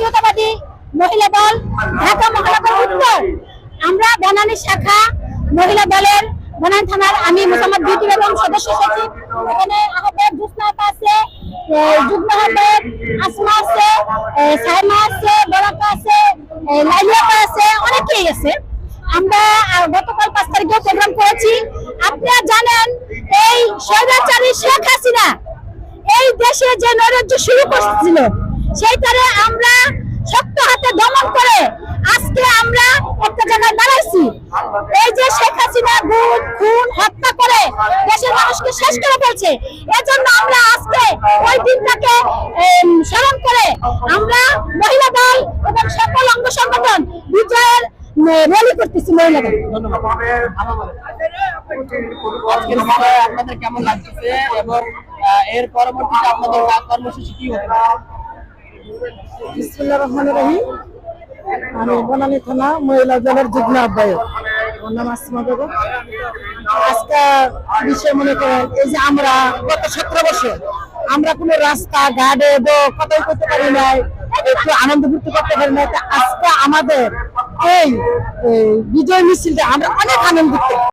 জাতীয়তাবাদী মহিলা দল ঢাকা মহানগর উত্তর। আমরা বনানী শাখা মহিলা দলের বনানী থানার আমি মোসাম্মদ বিউটি বেগম সদস্য সচিব। এখানে আহমেদ জুসনা আছে যুগ্ম আহমেদ আসমা আছে সাইমা আছে, বরাকা আছে লাইলিয়াপা আছে, অনেকেই আছে। আমরা গতকাল পাঁচ তারিখে প্রোগ্রাম করেছি। আপনারা জানেন, এই স্বৈরাচারী শেখ হাসিনা এই দেশে যে নৈরাজ্য শুরু করছিল সেইটারে আমরা শক্ত হাতে দমন করে আজকে আমরা একটা জায়গায় দাঁড়াইছি। এই যে শেখ হাসিনা গুম খুন, হত্যা করে দেশের মানুষকে শেষ করে ফেলছে, এজন্য আমরা আজকে ওই দিনটাকে স্মরণ করে আমরা মহিলা দল এবং সকল অঙ্গ সংগঠন বিজয়ের করতেছি আপনাদের কেমন লাগতেছে এবং এর পরবর্তীতে আপনাদের কর্মসূচি কি হতে পারে? বিসমুল্লাহ রহমান রহিম। আমি থানা মহিলা দলের যুগ্ম আহ্বায়ক। মনে করেন, এই যে আমরা গত আমরা কোনো রাস্তা, ঘাটে করতে পারি একটু আনন্দ করতে পারি আজকে আমাদের এই বিজয় মিছিলটা আমরা অনেক আনন্দিত।